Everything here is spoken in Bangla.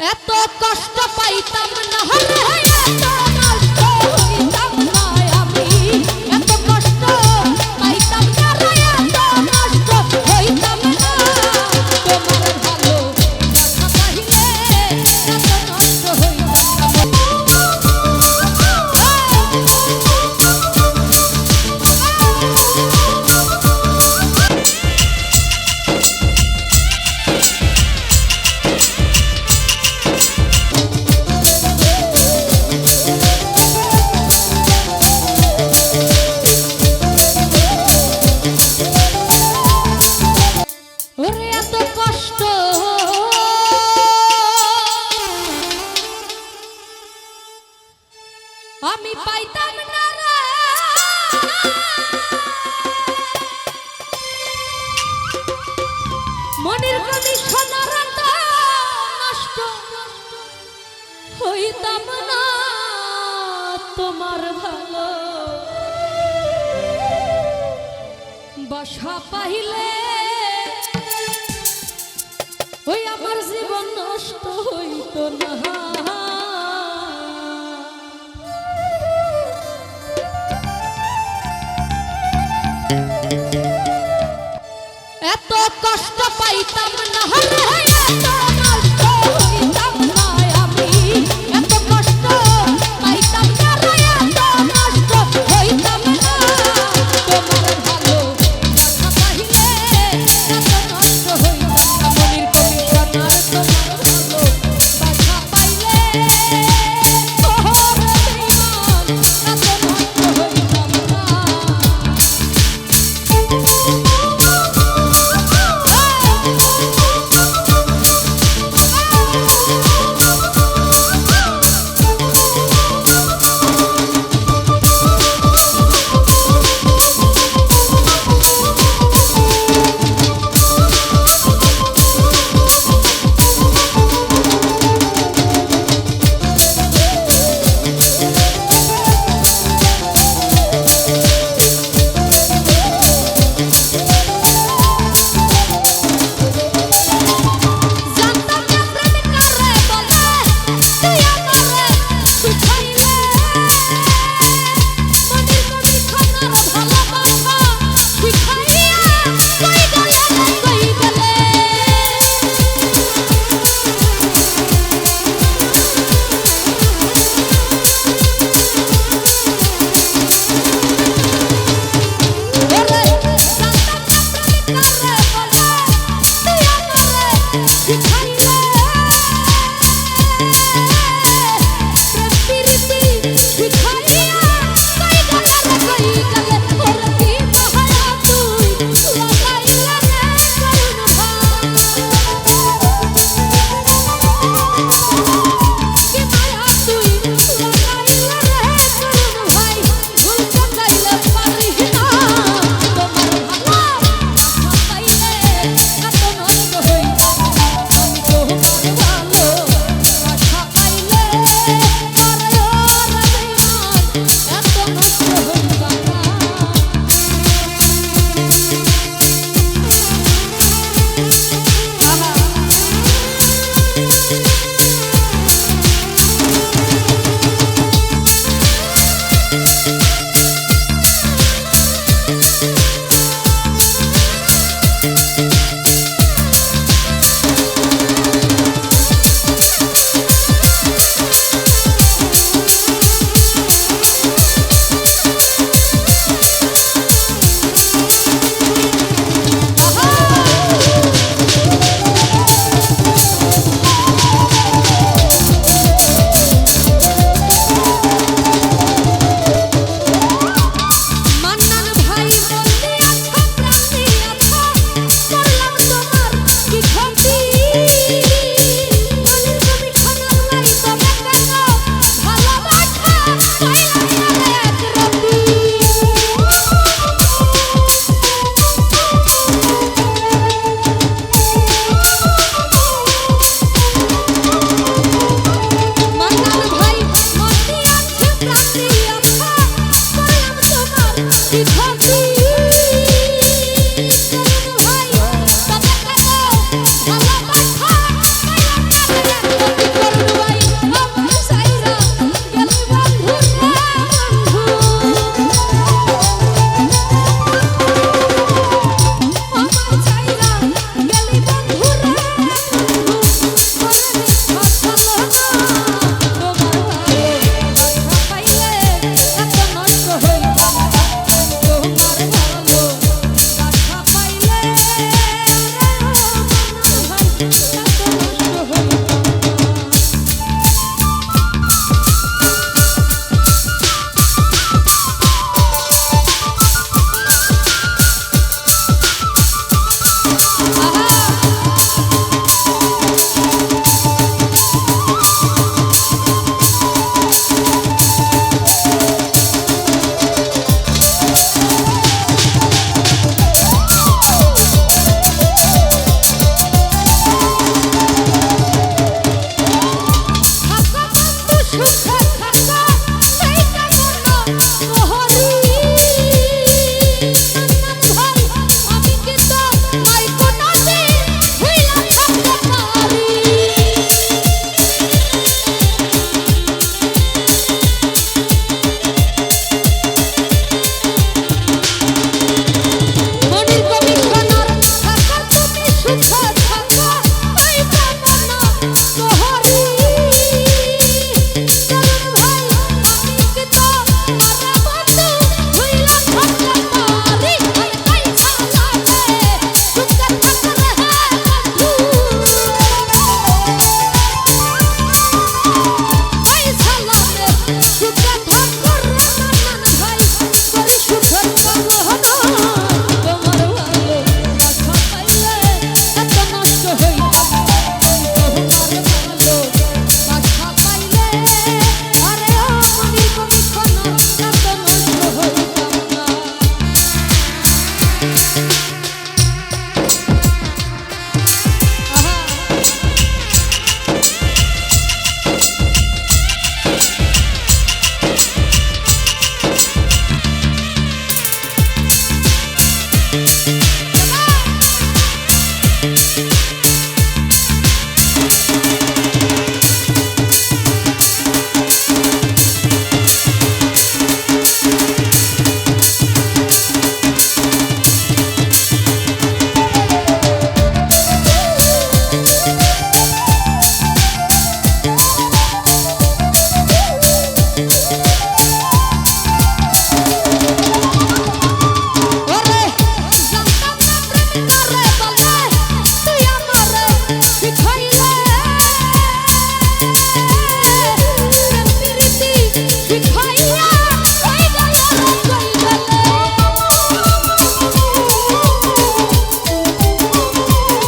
এত কষ্ট পাইতাম না হলে। আমি পাইতাম না মনের সোনার এত নষ্ট হইতাম না তোমার ভালো। বাসা পাইলে ওই আমার জীবন নষ্ট হইতো না।